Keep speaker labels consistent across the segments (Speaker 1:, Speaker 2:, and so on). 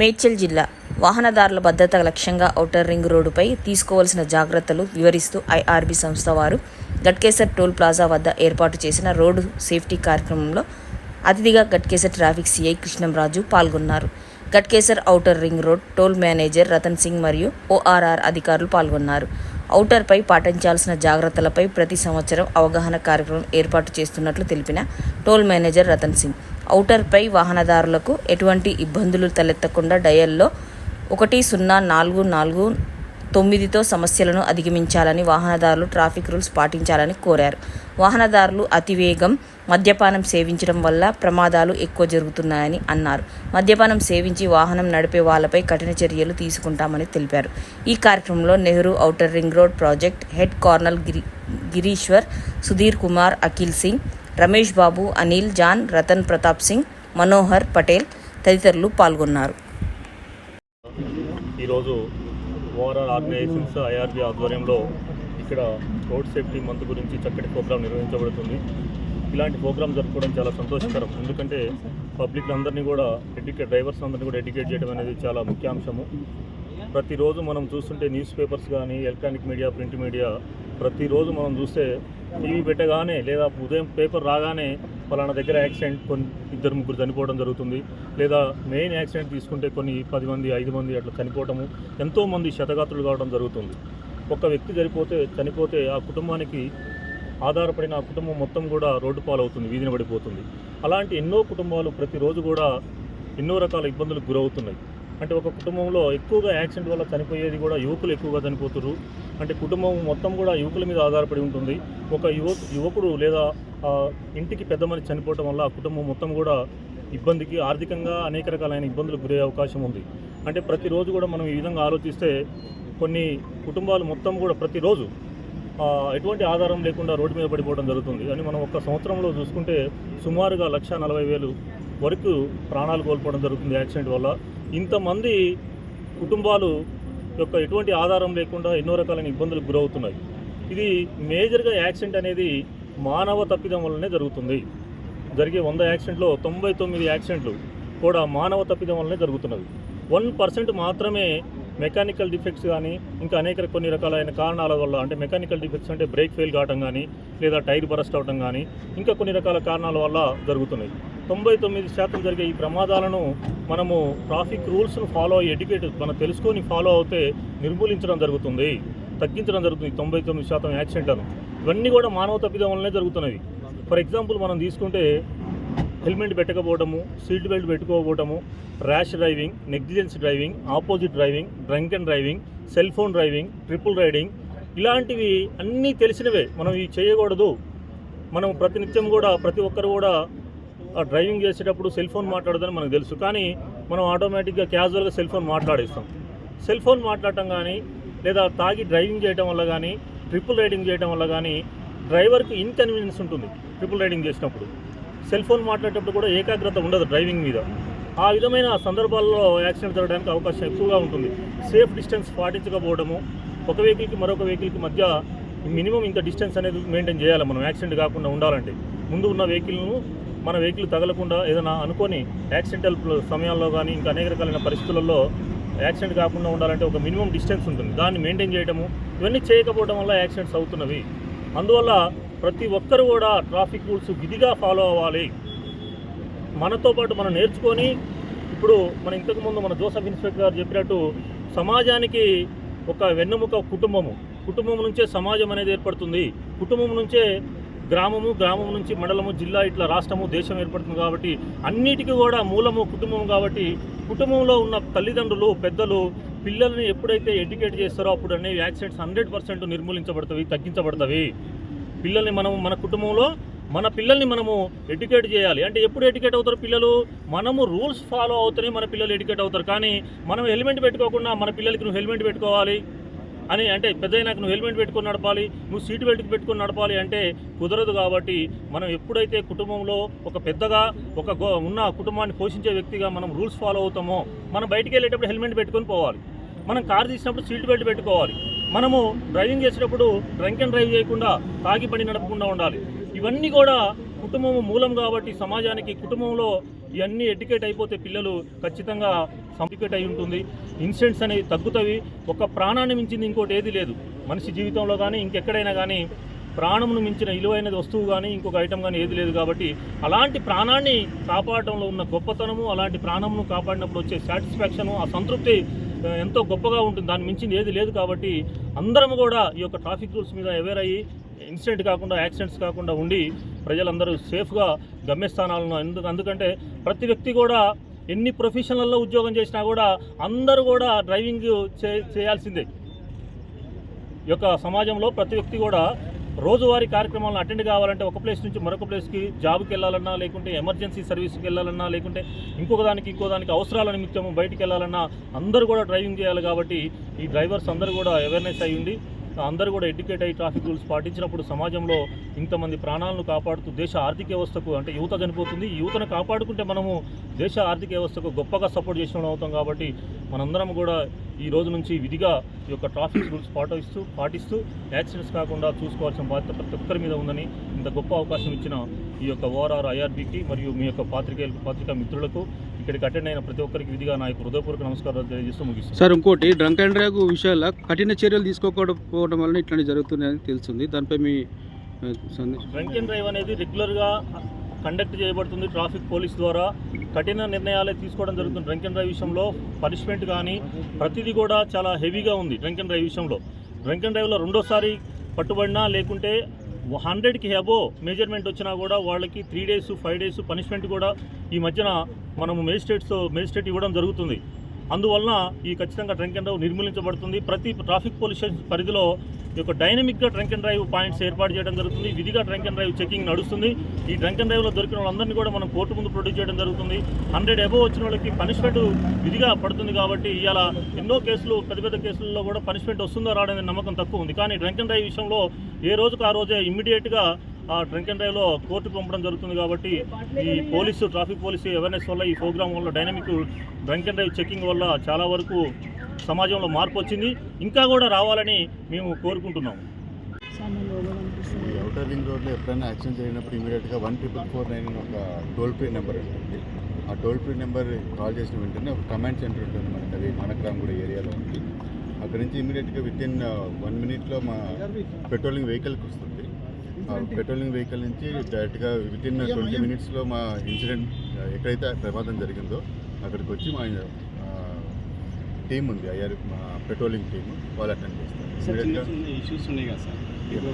Speaker 1: మేడ్చల్ జిల్లా వాహనదారుల భద్రత లక్ష్యంగా ఔటర్ రింగ్ రోడ్డుపై తీసుకోవాల్సిన జాగ్రత్తలు వివరిస్తూ ఐఆర్బీ సంస్థ వారు గట్కేసర్ టోల్ ప్లాజా వద్ద ఏర్పాటు చేసిన రోడ్డు సేఫ్టీ కార్యక్రమంలో అతిథిగా గట్కేసర్ ట్రాఫిక్ సిఐ కృష్ణంరాజు పాల్గొన్నారు. Ghatkesar outer ring road toll manager Ratan Singh మరియు ఓఆర్ఆర్ అధికారులు పాల్గొన్నారు. ఔటర్పై పాటించాల్సిన జాగ్రత్తలపై ప్రతి సంవత్సరం అవగాహన కార్యక్రమం ఏర్పాటు చేస్తున్నట్లు తెలిపిన టోల్ మేనేజర్ రతన్ సింగ్. ఔటర్పై వాహనదారులకు ఎటువంటి ఇబ్బందులు తలెత్తకుండా డయల్లో ఒకటి సున్నా నాలుగు నాలుగు తొమ్మిదితో సమస్యలను అధిగమించాలని వాహనదారులు ట్రాఫిక్ రూల్స్ పాటించాలని కోరారు. వాహనదారులు అతివేగం మద్యపానం సేవించడం వల్ల ప్రమాదాలు ఎక్కువ జరుగుతున్నాయని అన్నారు. మద్యపానం సేవించి వాహనం నడిపే వాళ్ళపై కఠిన చర్యలు తీసుకుంటామని తెలిపారు. ఈ కార్యక్రమంలో Nehru outer ring road project head colonel Giri Gireeshwar Sudheer Kumar Akhil Singh Ramesh Babu Anil John Ratan Pratap Singh Manohar Patel తదితరులు పాల్గొన్నారు.
Speaker 2: ఈరోజు ఓవరాల్ ఆర్గనైజేషన్స్ ఐఆర్బీ ఆధ్వర్యంలో ఇక్కడ రోడ్ సేఫ్టీ మంత్ గురించి చక్కటి ప్రోగ్రాం నిర్వహించబడుతుంది. ఇలాంటి ప్రోగ్రాం జరుపుకోవడం చాలా సంతోషకరం. ఎందుకంటే పబ్లిక్ అందరినీ కూడా ఎడ్యుకేట్ డ్రైవర్స్ అందరినీ కూడా ఎడ్యుకేట్ చేయడం అనేది చాలా ముఖ్యాంశము. ప్రతిరోజు మనం చూస్తుంటే న్యూస్ పేపర్స్ కానీ ఎలక్ట్రానిక్ మీడియా ప్రింట్ మీడియా ప్రతిరోజు మనం చూస్తే టీవీ పెట్టగానే లేదా ఉదయం పేపర్ రాగానే పలానా దగ్గర యాక్సిడెంట్ కొన్ని ఇద్దరు ముగ్గురు చనిపోవడం జరుగుతుంది. లేదా మెయిన్ యాక్సిడెంట్ తీసుకుంటే కొన్ని పది మంది ఐదు మంది అట్లా చనిపోవటము ఎంతోమంది శతగాత్రులు కావడం జరుగుతుంది. ఒక వ్యక్తి చనిపోతే చనిపోతే ఆ కుటుంబానికి ఆధారపడిన ఆ కుటుంబం మొత్తం కూడా రోడ్డు పాలవుతుంది వీధిన పడిపోతుంది. అలాంటి ఎన్నో కుటుంబాలు ప్రతిరోజు కూడా ఎన్నో రకాల ఇబ్బందులకు గురవుతున్నాయి. అంటే ఒక కుటుంబంలో ఎక్కువగా యాక్సిడెంట్ వల్ల చనిపోయేది కూడా యువకులు ఎక్కువగా చనిపోతున్నారు అంటే కుటుంబం మొత్తం కూడా యువకుల మీద ఆధారపడి ఉంటుంది. ఒక యువ యువకుడు లేదా ఇంటికి పెద్ద మనిషి చనిపోవటం వల్ల కుటుంబం మొత్తం కూడా ఇబ్బందికి ఆర్థికంగా అనేక రకాలైన ఇబ్బందులకు గురయ్యే అవకాశం ఉంది. అంటే ప్రతిరోజు కూడా మనం ఈ విధంగా ఆలోచిస్తే కొన్ని కుటుంబాలు మొత్తం కూడా ప్రతిరోజు ఎటువంటి ఆధారం లేకుండా రోడ్డు మీద పడిపోవడం జరుగుతుంది. అని మనం ఒక్క సంవత్సరంలో చూసుకుంటే సుమారుగా లక్ష నలభై వేలు వరకు ప్రాణాలు కోల్పోవడం జరుగుతుంది యాక్సిడెంట్ వల్ల. ఇంతమంది కుటుంబాలు యొక్క ఎటువంటి ఆధారం లేకుండా ఎన్నో రకాలైన ఇబ్బందులకు గురవుతున్నాయి. ఇది మేజర్గా యాక్సిడెంట్ అనేది మానవ తప్పిదం వల్లనే జరుగుతుంది. జరిగే వంద యాక్సిడెంట్లో తొంభై తొమ్మిది యాక్సిడెంట్లు కూడా మానవ తప్పిదం వల్లనే జరుగుతున్నది. వన్ పర్సెంట్ మాత్రమే మెకానికల్ డిఫెక్ట్స్ కానీ ఇంకా అనేక కొన్ని రకాలైన కారణాల వల్ల అంటే మెకానికల్ డిఫెక్ట్స్ అంటే బ్రేక్ ఫెయిల్ కావడం కానీ లేదా టైర్ బరస్ట్ అవడం కానీ ఇంకా కొన్ని రకాల కారణాల వల్ల జరుగుతున్నాయి. తొంభై తొమ్మిది శాతం జరిగే ఈ ప్రమాదాలను మనము ట్రాఫిక్ రూల్స్ను ఫాలో అయ్యి ఎడ్యుకేట్ మనం తెలుసుకొని ఫాలో అవుతే నిర్మూలించడం జరుగుతుంది తగ్గించడం జరుగుతుంది తొంభై తొమ్మిది శాతం యాక్సిడెంట్లను. ఇవన్నీ కూడా మానవ తప్పిదం వల్లనే జరుగుతున్నవి. ఫర్ ఎగ్జాంపుల్ మనం తీసుకుంటే హెల్మెట్ పెట్టకపోవడము seat belt పెట్టుకోకపోవడము rash driving negligence driving opposite driving drunk and driving cell phone driving triple riding ఇలాంటివి అన్నీ తెలిసినవే. మనం ఇవి చేయకూడదు. మనం ప్రతినిత్యం కూడా ప్రతి ఒక్కరు కూడా డ్రైవింగ్ చేసేటప్పుడు సెల్ ఫోన్ మాట్లాడదని మనకు తెలుసు. కానీ మనం ఆటోమేటిక్గా క్యాజువల్గా సెల్ ఫోన్ మాట్లాడేస్తాం. సెల్ ఫోన్ మాట్లాడటం కానీ లేదా తాగి డ్రైవింగ్ చేయడం వల్ల కానీ ట్రిపుల్ రైడింగ్ చేయడం వల్ల కానీ డ్రైవర్కి ఇన్కన్వీనియన్స్ ఉంటుంది ట్రిపుల్ రైడింగ్ చేసినప్పుడు. సెల్ ఫోన్ మాట్లాడేటప్పుడు కూడా ఏకాగ్రత ఉండదు డ్రైవింగ్ మీద. ఆ విధమైన సందర్భాల్లో యాక్సిడెంట్ జరగడానికి అవకాశం ఎక్కువగా ఉంటుంది. సేఫ్ డిస్టెన్స్ పాటించకపోవడము ఒక వెహికల్కి మరొక వెహికల్కి మధ్య మినిమం ఇంత డిస్టెన్స్ అనేది మెయింటైన్ చేయాలి మనం. యాక్సిడెంట్ కాకుండా ఉండాలంటే. ముందు ఉన్న వెహికల్ను మన వెహికల్ తగలకుండా ఏదైనా అనుకొని యాక్సిడెంటల్ సమయాల్లో కానీ ఇంకా అనేక రకాలైన పరిస్థితులలో యాక్సిడెంట్ కాకుండా ఉండాలంటే ఒక మినిమం డిస్టెన్స్ ఉంటుంది. దాన్ని మెయింటైన్ చేయడము ఇవన్నీ చేయకపోవడం వల్ల యాక్సిడెంట్స్ అవుతున్నవి. అందువల్ల ప్రతి ఒక్కరు కూడా ట్రాఫిక్ రూల్స్ విధిగా ఫాలో అవ్వాలి. మనతో పాటు మనం నేర్చుకొని ఇప్పుడు మన ఇంతకుముందు మన జోసఫ్ ఇన్స్పెక్టర్ గారు చెప్పినట్టు సమాజానికి ఒక వెన్నెముక కుటుంబము. కుటుంబం నుంచే సమాజం అనేది ఏర్పడుతుంది. కుటుంబం నుంచే గ్రామము గ్రామం నుంచి మండలము జిల్లా ఇట్లా రాష్ట్రము దేశం ఏర్పడుతుంది కాబట్టి అన్నిటికీ కూడా మూలము కుటుంబం కాబట్టి కుటుంబంలో ఉన్న తల్లిదండ్రులు పెద్దలు పిల్లల్ని ఎప్పుడైతే ఎడ్యుకేట్ చేస్తారో అప్పుడు అనేవి యాక్సిడెంట్స్ హండ్రెడ్ పర్సెంట్ నిర్మూలించబడతాయి తగ్గించబడతాయి పిల్లల్ని మనం మన కుటుంబంలో మన పిల్లల్ని మనము ఎడ్యుకేట్ చేయాలి. అంటే ఎప్పుడు ఎడ్యుకేట్ అవుతారు పిల్లలు? మనము రూల్స్ ఫాలో అవుతూనే మన పిల్లలు ఎడ్యుకేట్ అవుతారు. కానీ మనం హెల్మెట్ పెట్టుకోకుండా మన పిల్లలకి నువ్వు హెల్మెట్ పెట్టుకోవాలి. అని అంటే పెద్ద నువ్వు హెల్మెట్ పెట్టుకొని నడపాలి నువ్వు సీట్ బెల్ట్ పెట్టుకొని నడపాలి అంటే కుదరదు కాబట్టి మనం ఎప్పుడైతే కుటుంబంలో ఒక పెద్దగా ఒక గో- ఉన్న కుటుంబాన్ని పోషించే వ్యక్తిగా మనం రూల్స్ ఫాలో అవుతామో మనం బయటికి వెళ్ళేటప్పుడు హెల్మెట్ పెట్టుకొని పోవాలి. మనం కార్ తీసినప్పుడు సీట్ బెల్ట్ పెట్టుకోవాలి. మనము డ్రైవింగ్ చేసేటప్పుడు డ్రంక్ అండ్ డ్రైవ్ చేయకుండా తాగి పడి నడపకుండా ఉండాలి. ఇవన్నీ కూడా కుటుంబం మూలం కాబట్టి సమాజానికి కుటుంబంలో ఇవన్నీ ఎడ్యుకేట్ అయిపోతే పిల్లలు ఖచ్చితంగా సంపికేట్ అయి ఉంటుంది. ఇన్సిడెంట్స్ అనేవి తగ్గుతాయి. ఒక ప్రాణాన్ని మించింది ఇంకోటి ఏది లేదు. మనిషి జీవితంలో కానీ ఇంకెక్కడైనా కానీ ప్రాణమును మించిన విలువైనది వస్తువు కానీ ఇంకొక ఐటమ్ కానీ ఏది లేదు కాబట్టి అలాంటి ప్రాణాన్ని కాపాడటంలో ఉన్న గొప్పతనము అలాంటి ప్రాణమును కాపాడినప్పుడు వచ్చే సాటిస్ఫాక్షను ఆ సంతృప్తి ఎంతో గొప్పగా ఉంటుంది. దాన్ని మించింది ఏది లేదు కాబట్టి అందరం కూడా ఈ యొక్క ట్రాఫిక్ రూల్స్ మీద అవేర్ అయ్యి ఇన్సిడెంట్ కాకుండా యాక్సిడెంట్స్ కాకుండా ఉండి ప్రజలందరూ సేఫ్గా గమ్యస్థానాలను ఎందుకు అందుకంటే ప్రతి వ్యక్తి కూడా ఎన్ని ప్రొఫెషన్లలో ఉద్యోగం చేసినా కూడా అందరూ కూడా డ్రైవింగ్ చే చేయాల్సిందే. ఈ యొక్క సమాజంలో ప్రతి వ్యక్తి కూడా రోజువారీ కార్యక్రమాలను అటెండ్ కావాలంటే ఒక ప్లేస్ నుంచి మరొక ప్లేస్కి జాబ్కి వెళ్ళాలన్నా లేకుంటే ఎమర్జెన్సీ సర్వీస్కి వెళ్ళాలన్నా లేకుంటే ఇంకొక దానికి ఇంకో దానికి అవసరాల నిమిత్తం బయటికి వెళ్ళాలన్నా అందరూ కూడా డ్రైవింగ్ చేయాలి కాబట్టి ఈ డ్రైవర్స్ అందరూ కూడా అవేర్నెస్ అయ్యింది అందరూ కూడా ఎడ్యుకేట్ అయ్యి ట్రాఫిక్ రూల్స్ పాటించినప్పుడు సమాజంలో ఇంతమంది ప్రాణాలను కాపాడుతూ దేశ ఆర్థిక వ్యవస్థకు అంటే యువత చనిపోతుంది. యువతను కాపాడుకుంటే మనము దేశ ఆర్థిక వ్యవస్థకు గొప్పగా సపోర్ట్ చేసిన అవుతాం కాబట్టి మనందరం కూడా ఈ రోజు నుంచి విధిగా ఈ యొక్క ట్రాఫిక్ రూల్స్ పాటిస్తూ పాటిస్తూ యాక్సిడెంట్స్ కాకుండా చూసుకోవాల్సిన బాధ్యత ప్రతి ఒక్కరి మీద ఉందని ఇంత గొప్ప అవకాశం ఇచ్చిన ఈ యొక్క ఓఆర్ఆర్ ఐఆర్బీకి మరియు మీ యొక్క పాత్రికేయులకు పత్రికా మిత్రులకు ఇక్కడికి అటెండ్ అయిన ప్రతి ఒక్కరికి విధిగా నా యొక్క హృదయపూర్వక నమస్కారాలు తెలియజేస్తూ ముగిస్తాను
Speaker 3: సార్ ఇంకోటి డ్రంక్ అండ్ డ్రైవ్ విషయాల కఠిన చర్యలు తీసుకోకపోవడం వలన ఇట్లాంటి జరుగుతున్నాయని తెలుస్తుంది. దానిపై మీ
Speaker 2: డ్రంక్ అండ్ డ్రైవ్ అనేది రెగ్యులర్గా కండక్ట్ చేయబడుతుంది ట్రాఫిక్ పోలీస్ ద్వారా. కఠిన నిర్ణయాలే తీసుకోవడం జరుగుతుంది. డ్రంక్ అండ్ డ్రైవ్ విషయంలో పనిష్మెంట్ కానీ ప్రతిదీ కూడా చాలా హెవీగా ఉంది డ్రంక్ అండ్ డ్రైవ్ విషయంలో. డ్రంక్ అండ్ డ్రైవ్లో రెండోసారి పట్టుబడినా లేకుంటే హండ్రెడ్కి హెబో మెజర్మెంట్ వచ్చినా కూడా వాళ్ళకి three days five days punishment కూడా ఈ మధ్యన మనము మేజిస్ట్రేట్స్తో మేజిస్ట్రేట్ ఇవ్వడం జరుగుతుంది. అందువలన ఈ ఖచ్చితంగా డ్రంక్ అండ్ డ్రైవ్ నిర్మూలించబడుతుంది. ప్రతి ట్రాఫిక్ పోలీస్ స్టేషన్ పరిధిలో ఈ యొక్క డైనమిక్గా డ్రంక్ అండ్ డ్రైవ్ పాయింట్స్ ఏర్పాటు చేయడం జరుగుతుంది. విధిగా డ్రంక్ అండ్ డ్రైవ్ చెకింగ్ నడుస్తుంది. ఈ ట్రంక్ అండ్ డ్రైవ్లో దొరికిన వాళ్ళందరినీ కూడా మనం కోర్టు ముందు ప్రొడ్యూస్ చేయడం జరుగుతుంది. హండ్రెడ్ అబోవ్ వచ్చిన వాళ్ళకి పనిష్మెంట్ విధిగా పడుతుంది కాబట్టి ఇవాళ ఎన్నో కేసులు పెద్ద పెద్ద కేసుల్లో కూడా పనిష్మెంట్ వస్తుందో రావడం నమ్మకం తక్కువ ఉంది. కానీ డ్రంక్ అండ్ డ్రైవ్ విషయంలో ఏ రోజుకు ఆ రోజే ఇమ్మీడియట్గా ఆ డ్రింక్ అండ్ డ్రైవ్లో కోర్టుకు పంపడం జరుగుతుంది కాబట్టి ఈ పోలీసు ట్రాఫిక్ పోలీసు అవేర్నెస్ వల్ల ఈ ప్రోగ్రామ్ వల్ల dynamic drink and drive checking వల్ల చాలా వరకు సమాజంలో మార్పు వచ్చింది. ఇంకా కూడా రావాలని మేము కోరుకుంటున్నాము
Speaker 4: ఈ అవుటర్ రింగ్ రోడ్లో ఎప్పుడైనా యాక్సిడెంట్ జరిగినప్పుడు ఇమీడియట్గా వన్ ట్రిపుల్ ఫోర్ నైన్ ఒక టోల్ ఫ్రీ నెంబర్ ఉంటుంది. ఆ టోల్ ఫ్రీ నెంబర్ కాల్ చేసిన వెంటనే ఒక కమాండ్ సెంటర్ ఉంటుంది మనకి అది మనక్రామ్గూడ ఏరియాలో ఉంది. అక్కడి నుంచి ఇమీడియట్గా విత్ ఇన్ వన్ మినిట్లో మా పెట్రోలింగ్ వెహికల్కి వస్తుంది. పెట్రోలింగ్ వెహికల్ నుంచి డైరెక్ట్గా విత్ ఇన్ ట్వంటీ మినిట్స్లో మా ఇన్సిడెంట్ ఎక్కడైతే ప్రమాదం జరిగిందో అక్కడికి వచ్చి మా టీం ఉంది ఐఆర్ మా పెట్రోలింగ్ టీం వాళ్ళు అటెండ్ చేస్తారు.
Speaker 5: ఇష్యూస్ ఉన్నాయి కదా సార్ ఇప్పుడు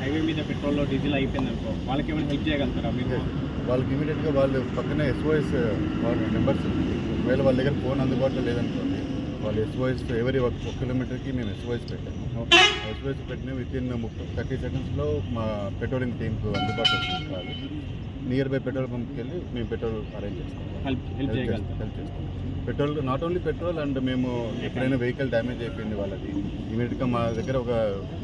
Speaker 5: హైవే మీద పెట్రోల్లో డీజిల్ అయిపోయింది అనుకో వాళ్ళకి ఏమైనా హెల్ప్ చేయగలుగుతారా మీరు?
Speaker 4: వాళ్ళకి ఇమీడియట్గా వాళ్ళు పక్కనే ఎస్ఓఎస్ వాళ్ళ నెంబర్స్ ఒకవేళ వాళ్ళ దగ్గర ఫోన్ అందుబాటులో లేదనుకోండి వాళ్ళు ఎస్ఓఎస్ ఎవరి ఒక కిలోమీటర్కి మేము ఎస్ఓఎస్ పెట్టాము ఎస్ఓఎస్ పెట్టిన విత్ ఇన్ ముప్పై థర్టీ సెకండ్స్లో మా పెట్రోలింగ్ టీంకు అందుబాటులో కాదు. నియర్ బై పెట్రోల్ పంప్కి వెళ్ళి మేము పెట్రోల్ అరేంజ్ చేస్తాం.
Speaker 5: హెల్ప్
Speaker 4: చేస్తాం. Petrol not only petrol and మేము ఎప్పుడైనా వెహికల్ డ్యామేజ్ అయిపోయింది వాళ్ళది. ఇమీడియట్గా మా దగ్గర ఒక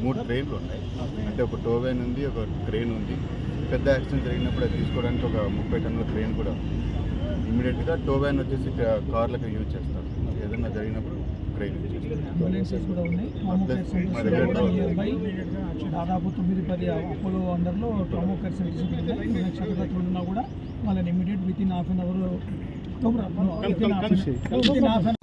Speaker 4: మూడు ట్రైన్లు ఉన్నాయి. అంటే ఒక టోవెన్ ఉంది ఒక క్రెయిన్ ఉంది. పెద్ద యాక్సిడెంట్ జరిగినప్పుడు అది తీసుకోవడానికి ఒక ముప్పై టన్నుల క్రెయిన్ కూడా ఇమీడియట్గా టోవెన్ వచ్చేసి కా- కార్లకు యూజ్ చేస్తారు. ఏదైనా జరిగినప్పుడు
Speaker 6: దాదాపు తొమ్మిది పది అపోలో అండర్లో ట్రామా కేర్ సెంటర్స్ క్షతగాత్రులు ఉన్నా కూడా వాళ్ళని immediate within half an hour within half an